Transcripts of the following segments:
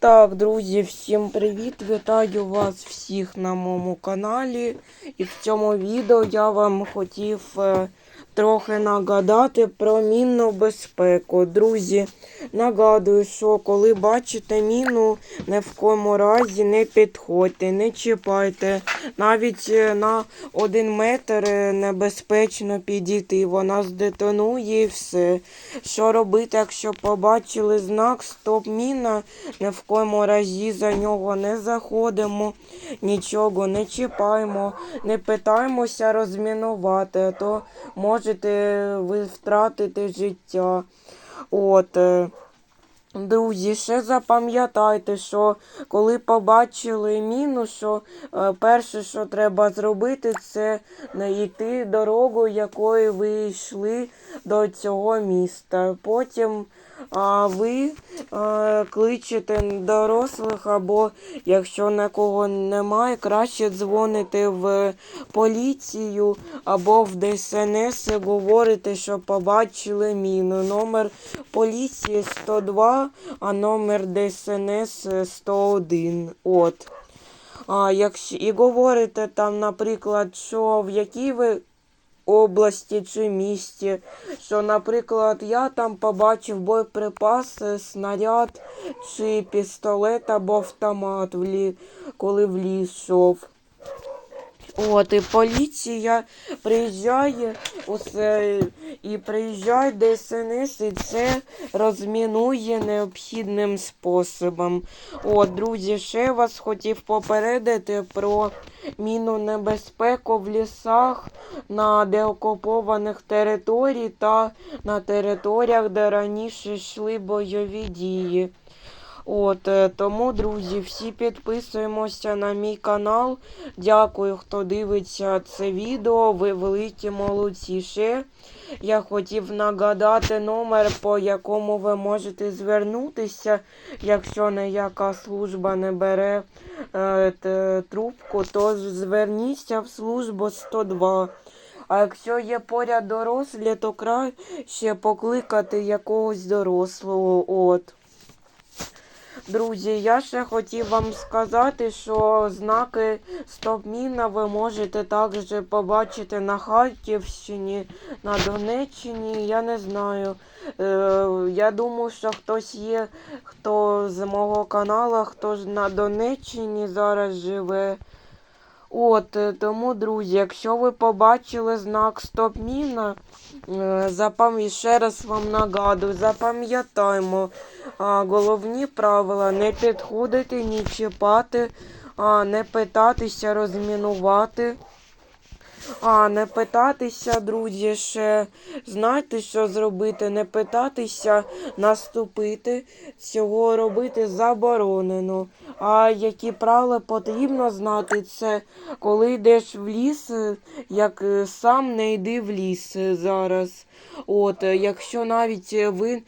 Так, друзі, всім привіт! Вітаю вас всіх на моєму каналі. І в цьому відео я вам хотів е, трохи нагадати про мінну безпеку. Друзі, нагадую, що коли бачите міну, ні в кому разі не підходьте, не чіпайте. Навіть е, на один метр е, небезпечно підійти. Вона здетонує і все. Що робити, якщо побачили знак стоп-міна? Ні в коєму разі за нього не заходимо, нічого не чіпаємо, не питаємося розмінувати, то можете ви втратити життя. От. е, Друзі, ще запам'ятайте, що коли побачили міну, що е, перше, що треба зробити, це не йти дорогою, якою ви йшли до цього міста. Потім ви е, кличете дорослих, або якщо нікого немає, краще дзвоните в поліцію або в ДСНС і говорите, що побачили міну. Номер поліції 102, а номер ДСНС 101. От. А, якщо, і говорите там, наприклад, що в якій ви області чи місті, що, наприклад, я там побачив боєприпас, е, снаряд чи пістолет або автомат, коли в ліс йшов. От, і поліція приїжджає усе, і приїжджає ДСНС, і це розмінує необхідним способом. От, друзі, ще вас хотів попередити про мінну небезпеку в лісах на деокупованих територій та на територіях, де раніше йшли бойові дії. От, е, тому, друзі, всі підписуємося на мій канал. Дякую, хто дивиться це відео. Ви великі молодці. Ще я хотів нагадати номер, по якому ви можете звернутися. Якщо ніяка служба не бере е, трубку, то зверніться в службу 102. А якщо є поряд дорослі, то краще покликати якогось дорослого. От. Друзі, я ще хотів вам сказати, що знаки стоп-міна ви можете також побачити на Харківщині, на Донеччині. Я не знаю. Е, я думаю, що хтось є, хто з мого каналу, хто ж на Донеччині зараз живе. От, е, тому, друзі, якщо ви побачили знак стоп-міна, е, запам... ще раз вам нагадую, запам'ятаємо а, головні правила не підходити, ні чіпати, а, не питатися розмінувати. А, не питатися, друзі, ще знаєте, що зробити? Не питатися наступити. Цього робити заборонено. А які правила потрібно знати, це коли йдеш в ліс, як е, сам не йди в ліс зараз. От, е, якщо навіть ви е,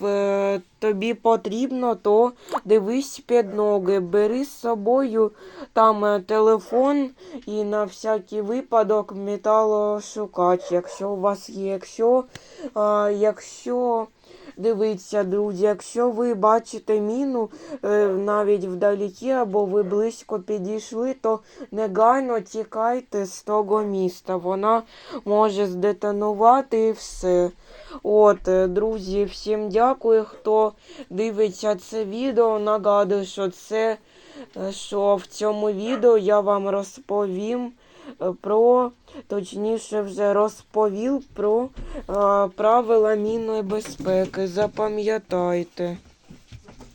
в тобі потрібно, то дивись під ноги, бери з собою там телефон і на всякий випадок металошукач, якщо у вас є. Якщо, а, якщо дивіться, друзі, якщо ви бачите міну е, навіть вдалекі або ви близько підійшли, то негайно тікайте з того міста. Вона може здетонувати і все. От, е, друзі, всім дякую, хто дивиться це відео. Нагадую, що це е, що в цьому відео я вам розповім про, точніше, вже розповів про правила мінної безпеки. Запам'ятайте.